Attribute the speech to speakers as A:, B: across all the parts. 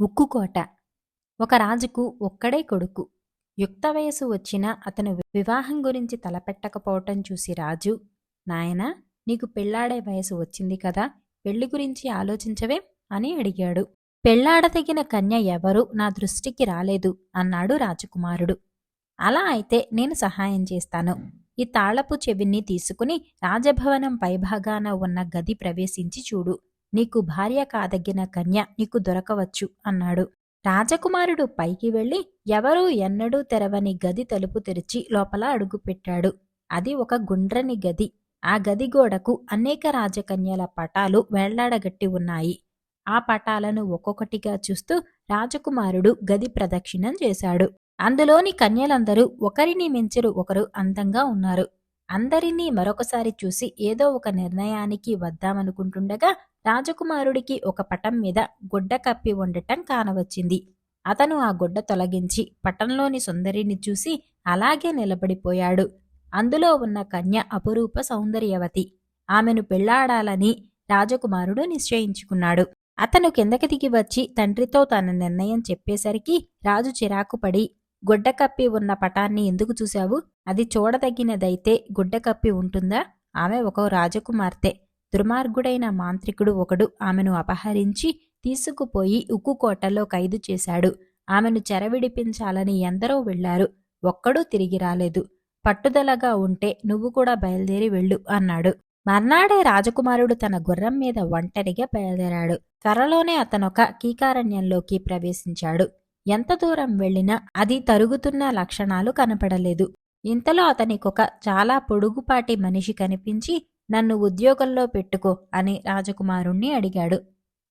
A: ఉక్కుకోట ఒక రాజుకు ఒక్కడే కొడుకు. యుక్త వయసు వచ్చినా అతను వివాహం గురించి తలపెట్టకపోవటం చూసి రాజు నాయనా నీకు పెళ్ళాడే వయసు వచ్చింది కదా పెళ్ళి గురించి ఆలోచించవే? అని అడిగాడు. పెళ్ళాడదగిన కన్య ఎవరు నా దృష్టికి రాలేదు అన్నాడు రాజకుమారుడు. అలా అయితే నేను సహాయం చేస్తాను. ఈ తాళపు చెవిని తీసుకుని రాజభవనం పైభాగాన ఉన్న గది ప్రవేశించి చూడు. నీకు భార్య కాదగిన కన్య నీకు దొరకవచ్చు అన్నాడు. రాజకుమారుడు పైకి వెళ్ళి ఎవరూ ఎన్నడూ తెరవని గది తలుపు తెరిచి లోపల అడుగుపెట్టాడు అది ఒక గుండ్రని గది. ఆ గది గోడకు అనేక రాజకన్యల పటాలు వెళ్ళాడగట్టి ఉన్నాయి. ఆ పటాలను ఒక్కొక్కటిగా చూస్తూ రాజకుమారుడు గది ప్రదక్షిణం చేశాడు. అందులోని కన్యలందరూ ఒకరిని మించరు ఒకరు అందంగా ఉన్నారు. అందరినీ మరొకసారి చూసి ఏదో ఒక నిర్ణయానికి వద్దామనుకుంటుండగా రాజకుమారుడికి ఒక పటం మీద గుడ్డ కప్పి ఉండటం కానవచ్చింది. అతను ఆ గుడ్డ తొలగించి పటంలోని సుందరిని చూసి అలాగే నిలబడిపోయాడు. అందులో ఉన్న కన్య అపురూప సౌందర్యవతి. ఆమెను పెళ్ళాడాలని రాజకుమారుడు నిశ్చయించుకున్నాడు. అతను కిందకి దిగి వచ్చి తండ్రితో తన నిర్ణయం చెప్పేసరికి రాజు చిరాకుపడి గుడ్డ కప్పి ఉన్న పటాన్ని ఎందుకు చూశావు? అది చూడదగినదైతే గుడ్డ కప్పి ఉంటుందా? ఆమె ఒక రాజకుమార్తె. దుర్మార్గుడైన మాంత్రికుడు ఒకడు ఆమెను అపహరించి తీసుకుపోయి ఉక్కు కోటలో ఖైదు చేశాడు. ఆమెను చెరవిడిపించాలని ఎందరో వెళ్ళారు ఒక్కడూ తిరిగి రాలేదు. పట్టుదలగా ఉంటే నువ్వు కూడా బయలుదేరి వెళ్ళు అన్నాడు. మర్నాడే రాజకుమారుడు తన గుర్రం మీద ఒంటరిగా బయలుదేరాడు. త్వరలోనే అతనొక కీకారణ్యంలోకి ప్రవేశించాడు. ఎంత దూరం వెళ్ళినా అది తరుగుతున్న లక్షణాలు కనపడలేదు. ఇంతలో అతనికొక చాలా పొడుగుపాటి మనిషి కనిపించి నన్ను ఉద్యోగంలో పెట్టుకో అని రాజకుమారుణ్ణి అడిగాడు.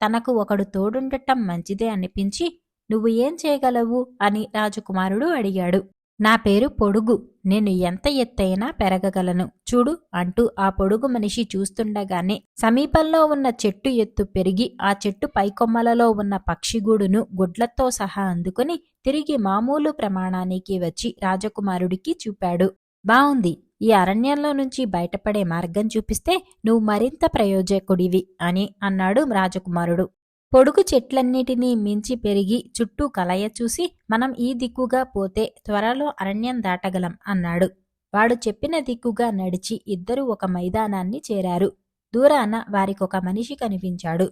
A: తనకు ఒకడు తోడుండటం మంచిదే అనిపించి నువ్వు ఏం చేయగలవు? అని రాజకుమారుడు అడిగాడు. నా పేరు పొడుగు. నేను ఎంత ఎత్తైనా పెరగగలను. చూడు అంటూ ఆ పొడుగు మనిషి చూస్తుండగానే సమీపంలో ఉన్న చెట్టు ఎత్తు పెరిగి ఆ చెట్టు పైకొమ్మలలో ఉన్న పక్షిగూడును గుడ్లతో సహా అందుకుని తిరిగి మామూలు ప్రమాణానికి వచ్చి రాజకుమారుడికి చూపాడు. బావుంది. ఈ అరణ్యంలో నుంచి బయటపడే మార్గం చూపిస్తే నువ్వు మరింత ప్రయోజకుడివి అని అన్నాడు రాజకుమారుడు. పొడుగు చెట్లన్నిటినీ మించి పెరిగి చుట్టూ కలయ చూసి మనం ఈ దిక్కుగా పోతే త్వరలో అరణ్యం దాటగలం అన్నాడు. వాడు చెప్పిన దిక్కుగా నడిచి ఇద్దరు ఒక మైదానాన్ని చేరారు. దూరాన వారికొక మనిషి కనిపించాడు.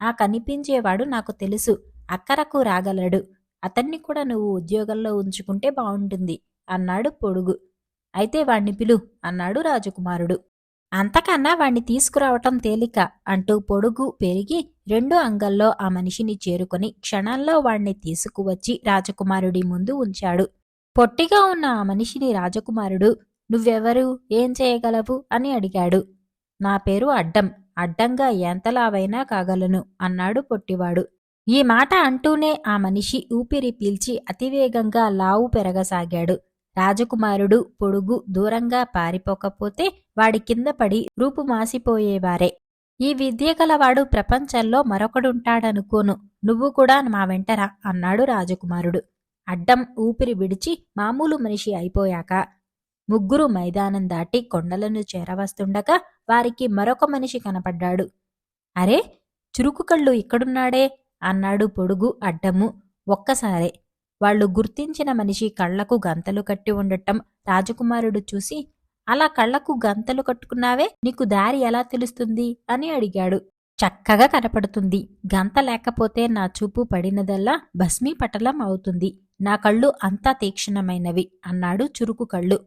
A: ఆ కనిపించేవాడు నాకు తెలుసు అక్కరకు రాగలడు. అతన్ని కూడా నువ్వు ఉద్యోగంలో ఉంచుకుంటే బావుంటుంది అన్నాడు పొడుగు. అయితే వాణ్ణి పిలు అన్నాడు రాజకుమారుడు. అంతకన్నా వాణ్ణి తీసుకురావటం తేలిక అంటూ పొడుగు పెరిగి రెండు అంగల్లో ఆ మనిషిని చేరుకొని క్షణంలో వాణ్ణి తీసుకువచ్చి రాజకుమారుడి ముందు ఉంచాడు. పొట్టిగా ఉన్న ఆ మనిషిని రాజకుమారుడు నువ్వెవరు? ఏం చేయగలవు? అని అడిగాడు. నా పేరు అడ్డం అడ్డంగా ఎంతలావైనా కాగలను అన్నాడు పొట్టివాడు. ఈ మాట అంటూనే ఆ మనిషి ఊపిరి పీల్చి అతివేగంగా లావు పెరగసాగాడు. రాజకుమారుడు పొడుగు దూరంగా పారిపోకపోతే వాడి కింద పడి రూపుమాసిపోయేవారే ఈ విద్య గలవాడు ప్రపంచంలో మరొకడుంటాడనుకోను. నువ్వు కూడా మా వెంటరా అన్నాడు రాజకుమారుడు. అడ్డం ఊపిరి విడిచి మామూలు మనిషి అయిపోయాక ముగ్గురు మైదానం దాటి కొండలను చేరవస్తుండగా వారికి మరొక మనిషి కనపడ్డాడు. అరే చురుకు కళ్ళు ఇక్కడున్నాడే అన్నాడు పొడుగు అడ్డము. ఒక్కసారే వాళ్ళు గుర్తించిన మనిషి కళ్ళకు గంతలు కట్టి ఉండటం రాజకుమారుడు చూసి అలా కళ్ళకు గంతలు కట్టుకున్నావే? నీకు దారి ఎలా తెలుస్తుంది? అని అడిగాడు. చక్కగా కనపడుతుంది. గంత లేకపోతే నా చూపు పడినదల్లా భస్మీపటలం అవుతుంది. నా కళ్ళు అంతా తీక్షణమైనవి అన్నాడు చురుకు కళ్ళు.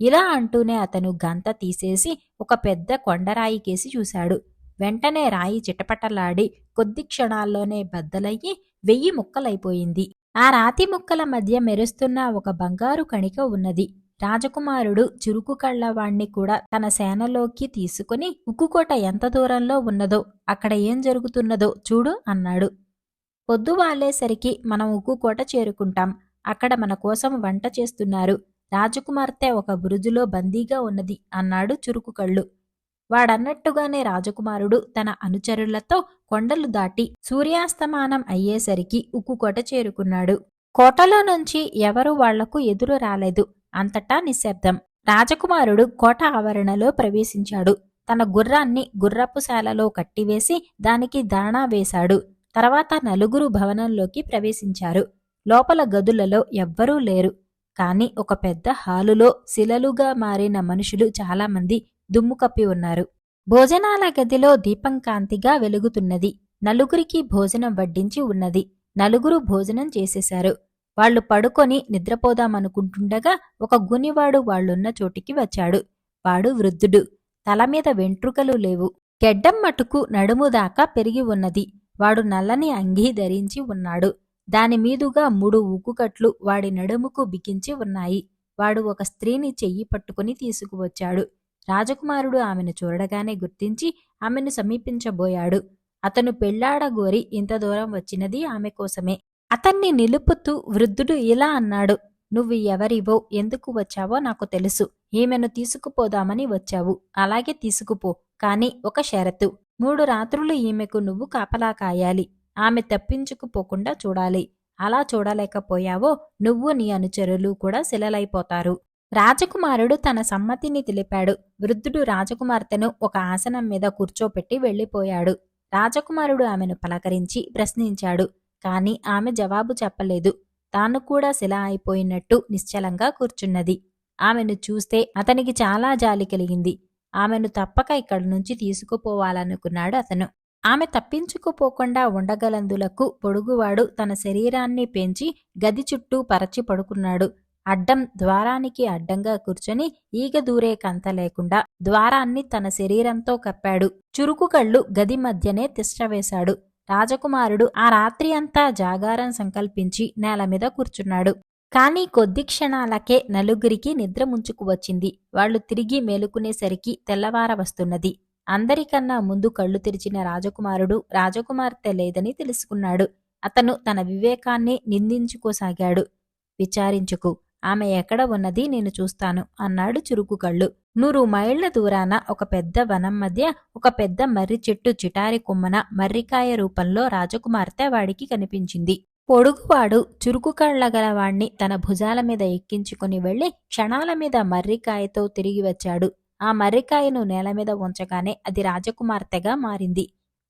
A: ఇలా అంటూనే అతను గంత తీసేసి ఒక పెద్ద కొండరాయి కేసి చూశాడు. వెంటనే రాయి చిటపటలాడి కొద్ది క్షణాల్లోనే బద్దలయ్యి వెయ్యి ముక్కలైపోయింది. ఆ రాతి ముక్కల మధ్య మెరుస్తున్న ఒక బంగారు కణిక ఉన్నది. రాజకుమారుడు చురుకు కళ్ళవాణ్ణి కూడా తన సేనలోకి తీసుకుని ఉక్కుకోట ఎంత దూరంలో ఉన్నదో అక్కడ ఏం జరుగుతున్నదో చూడు అన్నాడు. పొద్దు వాలేసరికి మనం ఉక్కుకోట చేరుకుంటాం. అక్కడ మన కోసం వంట చేస్తున్నారు. రాజకుమార్తె ఒక బురుజులో బందీగా ఉన్నది అన్నాడు చురుకు కళ్ళు. వాడన్నట్టుగానే రాజకుమారుడు తన అనుచరులతో కొండలు దాటి సూర్యాస్తమానం అయ్యేసరికి ఉక్కుకోట చేరుకున్నాడు. కోటలో నుంచి ఎవరు వాళ్ళకు ఎదురు రాలేదు. అంతటా నిశ్శబ్దం. రాజకుమారుడు కోట ఆవరణలో ప్రవేశించాడు. తన గుర్రాన్ని గుర్రపు శాలలో కట్టివేసి దానికి దాణా వేశాడు. తర్వాత నలుగురు భవనంలోకి ప్రవేశించారు. లోపల గదులలో ఎవ్వరూ లేరు. కాని ఒక పెద్ద హాలులో శిలలుగా మారిన మనుషులు చాలామంది దుమ్ము కప్పి ఉన్నారు. భోజనాల గదిలో దీపం కాంతిగా వెలుగుతున్నది. నలుగురికి భోజనం వడ్డించి ఉన్నది. నలుగురు భోజనం చేసేశారు. వాళ్ళు పడుకొని నిద్రపోదామనుకుంటుండగా ఒక గునివాడు వాళ్ళున్న చోటికి వచ్చాడు. వాడు వృద్ధుడు. తలమీద వెంట్రుకలు లేవు. గెడ్డం మటుకు నడుము దాకా పెరిగి ఉన్నది. వాడు నల్లని అంగీ ధరించి ఉన్నాడు. దానిమీదుగా మూడు ఉక్కుకట్లు వాడి నడుముకు బిగించి ఉన్నాయి. వాడు ఒక స్త్రీని చెయ్యి పట్టుకుని తీసుకువచ్చాడు. రాజకుమారుడు ఆమెను చూడగానే గుర్తించి ఆమెను సమీపించబోయాడు. అతను పెళ్ళాడగోరి ఇంత దూరం వచ్చినది ఆమె కోసమే. అతన్ని నిలుపుతూ వృద్ధుడు ఇలా అన్నాడు నువ్వు ఎవరివో ఎందుకు వచ్చావో నాకు తెలుసు. ఈమెను తీసుకుపోదామని వచ్చావు. అలాగే తీసుకుపో కాని ఒక షరతు. మూడు రాత్రులు ఈమెకు నువ్వు కాపలా కాయాలి. ఆమె తప్పించుకుపోకుండా చూడాలి. అలా చూడలేకపోయావో నువ్వు నీ అనుచరులు కూడా శిలలైపోతారు. రాజకుమారుడు తన సమ్మతిని తెలిపాడు. వృద్ధుడు రాజకుమార్తెను ఒక ఆసనం మీద కూర్చోపెట్టి వెళ్ళిపోయాడు. రాజకుమారుడు ఆమెను పలకరించి ప్రశ్నించాడు. కాని ఆమె జవాబు చెప్పలేదు. తాను కూడా శిల అయిపోయినట్టు నిశ్చలంగా కూర్చున్నది. ఆమెను చూస్తే అతనికి చాలా జాలి కలిగింది. ఆమెను తప్పక ఇక్కడి నుంచి తీసుకుపోవాలనుకున్నాడు అతను. ఆమె తప్పించుకుపోకుండా ఉండగలందులకు పొడుగువాడు తన శరీరాన్ని పెంచి గది చుట్టూ పరచి పడుకున్నాడు. అడ్డం ద్వారానికి అడ్డంగా కూర్చొని ఈగ దూరే కంత లేకుండా ద్వారాన్ని తన శరీరంతో కప్పాడు. చురుకు కళ్ళు గది మధ్యనే తిష్టవేశాడు. రాజకుమారుడు ఆ రాత్రి అంతా జాగారం సంకల్పించి నేల మీద కూర్చున్నాడు. కాని కొద్ది క్షణాలకే నలుగురికి నిద్ర ముంచుకు వచ్చింది. వాళ్ళు తిరిగి మేలుకునేసరికి తెల్లవార వస్తున్నది. అందరికన్నా ముందు కళ్ళు తెరిచిన రాజకుమారుడు రాజకుమార్తె లేదని తెలుసుకున్నాడు. అతను తన వివేకాన్ని నిందించుకోసాగాడు. విచారించుకు. ఆమె ఎక్కడ ఉన్నది నేను చూస్తాను అన్నాడు చురుకు కళ్ళు నూరు మైళ్ళ దూరాన ఒక పెద్ద వనం మధ్య ఒక పెద్ద మర్రి చెట్టు చిటారి కొమ్మన మర్రికాయ రూపంలో రాజకుమార్తె వాడికి కనిపించింది. పొడుగువాడు చురుకు కళ్ళగలవాణ్ణి తన భుజాల మీద ఎక్కించుకుని వెళ్ళి క్షణాల మీద మర్రికాయతో తిరిగి వచ్చాడు. ఆ మర్రికాయను నేల మీద ఉంచగానే అది రాజకుమార్తెగా మారింది.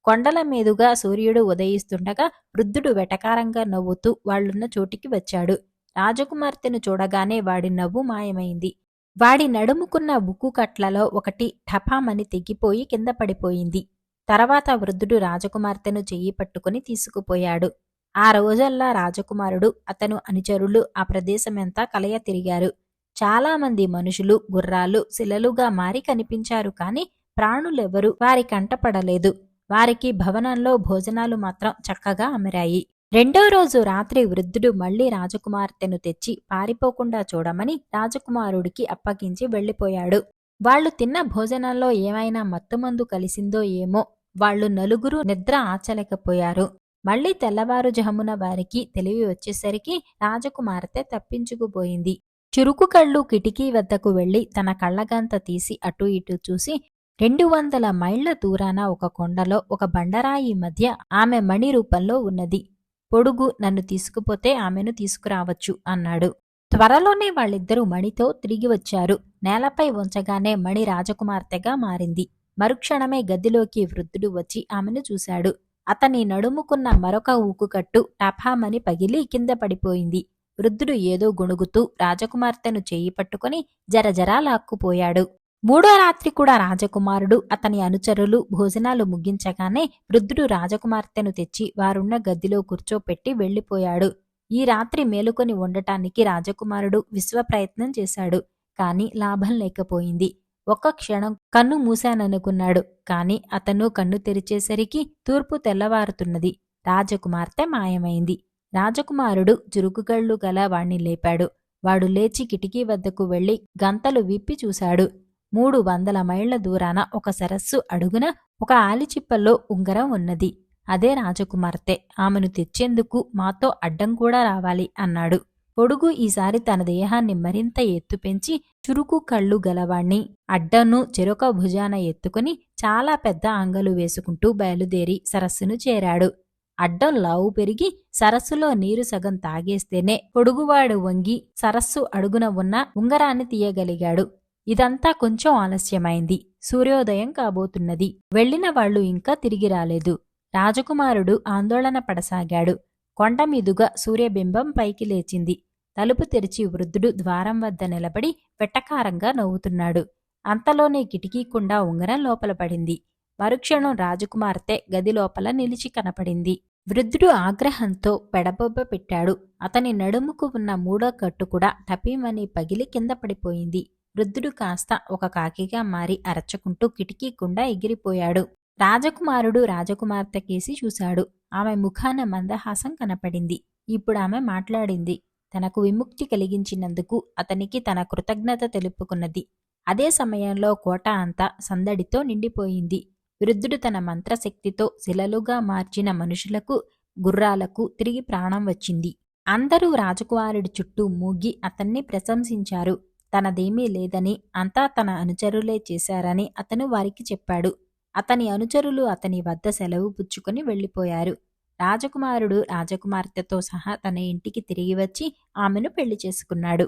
A: కొండల మీదుగా సూర్యుడు ఉదయిస్తుండగా వృద్ధుడు వెటకారంగా నవ్వుతూ వాళ్ళున్న చోటికి వచ్చాడు. రాజకుమార్తెను చూడగానే వాడి నవ్వు మాయమైంది. వాడి నడుముకున్న బుక్కు కట్లలో ఒకటి ఠపామని తెగిపోయి కింద పడిపోయింది. తర్వాత వృద్ధుడు రాజకుమార్తెను చెయ్యి పట్టుకుని తీసుకుపోయాడు. ఆ రోజల్లా రాజకుమారుడు అతను అనుచరులు ఆ ప్రదేశమంతా కలయ తిరిగారు. చాలామంది మనుషులు గుర్రాలు శిలలుగా మారి కనిపించారు కాని ప్రాణులెవరూ వారి కంటపడలేదు వారికి భవనంలో భోజనాలు మాత్రం చక్కగా అమరాయి. రెండో రోజు రాత్రి వృద్ధుడు మళ్ళీ రాజకుమార్తెను తెచ్చి పారిపోకుండా చూడమని రాజకుమారుడికి అప్పగించి వెళ్ళిపోయాడు. వాళ్ళు తిన్న భోజనంలో ఏమైనా మత్తుమందు కలిసిందో ఏమో వాళ్ళు నలుగురు నిద్ర ఆచలేకపోయారు. మళ్ళీ తెల్లవారుజామున వారికి తెలివి వచ్చేసరికి రాజకుమార్తె తప్పించుకుపోయింది. చురుకు కళ్ళు కిటికీ వద్దకు వెళ్ళి తన కళ్ళగంత తీసి అటూ ఇటూ చూసి రెండు వందల మైళ్ళ దూరాన ఒక కొండలో ఒక బండరాయి మధ్య ఆమె మణి రూపంలో ఉన్నది. పొడుగు నన్ను తీసుకుపోతే ఆమెను తీసుకురావచ్చు అన్నాడు. త్వరలోనే వాళ్ళిద్దరూ మణితో తిరిగి వచ్చారు. నేలపై ఉంచగానే మణి రాజకుమార్తెగా మారింది. మరుక్షణమే గదిలోకి వృద్ధుడు వచ్చి ఆమెను చూశాడు. అతని నడుముకున్న మరొక ఊకుకట్టు టపామని పగిలి కింద పడిపోయింది. వృద్ధుడు ఏదో గొణుగుతూ రాజకుమార్తెను చేయి పట్టుకుని జరజరా లాక్కుపోయాడు మూడో రాత్రి కూడా రాజకుమారుడు అతని అనుచరులు భోజనాలు ముగించగానే వృద్ధుడు రాజకుమార్తెను తెచ్చి వారున్న గదిలో కూర్చోపెట్టి వెళ్ళిపోయాడు. ఈ రాత్రి మేలుకొని ఉండటానికి రాజకుమారుడు విశ్వప్రయత్నం చేశాడు కాని లాభం లేకపోయింది. ఒక్క క్షణం కన్ను మూశాననుకున్నాడు కాని అతను కన్ను తెరిచేసరికి తూర్పు తెల్లవారుతున్నది. రాజకుమార్తె మాయమైంది. రాజకుమారుడు చురుకుగళ్ళు గల వాణ్ణి లేపాడు. వాడు లేచి కిటికీ వద్దకు వెళ్ళి గంతలు విప్పి చూశాడు. మూడు వందల మైళ్ళ దూరాన ఒక సరస్సు అడుగున ఒక ఆలిచిప్పల్లో ఉంగరం ఉన్నది. అదే రాజకుమార్తె. ఆమెను తెచ్చేందుకు మాతో అడ్డం కూడా రావాలి అన్నాడు. పొడుగు ఈసారి తన దేహాన్ని మరింత ఎత్తు పెంచి చురుకు కళ్ళు గలవాణ్ణి. అడ్డను చెరొక భుజాన ఎత్తుకుని చాలా పెద్ద అంగలు వేసుకుంటూ బయలుదేరి సరస్సును చేరాడు. అడ్డం లావు పెరిగి సరస్సులో నీరు సగం తాగేస్తేనే పొడుగువాడు వంగి సరస్సు అడుగున ఉన్న ఉంగరాన్ని తీయగలిగాడు. ఇదంతా కొంచెం ఆలస్యమైంది. సూర్యోదయం కాబోతున్నది. వెళ్ళిన వాళ్ళు ఇంకా తిరిగి రాలేదు. రాజకుమారుడు ఆందోళన పడసాగాడు. కొండమీదుగా సూర్యబింబం పైకి లేచింది. తలుపు తెరిచి వృద్ధుడు ద్వారం వద్ద నిలబడి వెట్టకారంగా నవ్వుతున్నాడు. అంతలోనే కిటికీకుండా ఉంగరం లోపల పడింది. మరుక్షణం రాజకుమార్తె గది లోపల నిలిచి కనపడింది. వృద్ధుడు ఆగ్రహంతో పెడబొబ్బ పెట్టాడు. అతని నడుముకు ఉన్న మూడో కట్టు కూడా టపీమని పగిలి కింద పడిపోయింది. వృద్ధుడు కాస్త ఒక కాకిగా మారి అరచుకుంటూ కిటికీ గుండా ఎగిరిపోయాడు. రాజకుమారుడు రాజకుమార్తె కేసి చూశాడు. ఆమె ముఖాన మందహాసం కనపడింది. ఇప్పుడు ఆమె మాట్లాడింది. తనకు విముక్తి కలిగించినందుకు అతనికి తన కృతజ్ఞత తెలుపుకున్నది. అదే సమయంలో కోట అంతా సందడితో నిండిపోయింది. వృద్ధుడు తన మంత్రశక్తితో శిలలుగా మార్చిన మనుషులకు గుర్రాలకు తిరిగి ప్రాణం వచ్చింది. అందరూ రాజకుమారుడి చుట్టూ మూగి అతన్ని ప్రశంసించారు. తనదేమీ లేదని అంతా తన అనుచరులే చేశారని అతను వారికి చెప్పాడు. అతని అనుచరులు అతని వద్ద సెలవు పుచ్చుకొని వెళ్ళిపోయారు. రాజకుమారుడు రాజకుమార్తెతో సహా తన ఇంటికి తిరిగి వచ్చి ఆమెను పెళ్ళి చేసుకున్నాడు.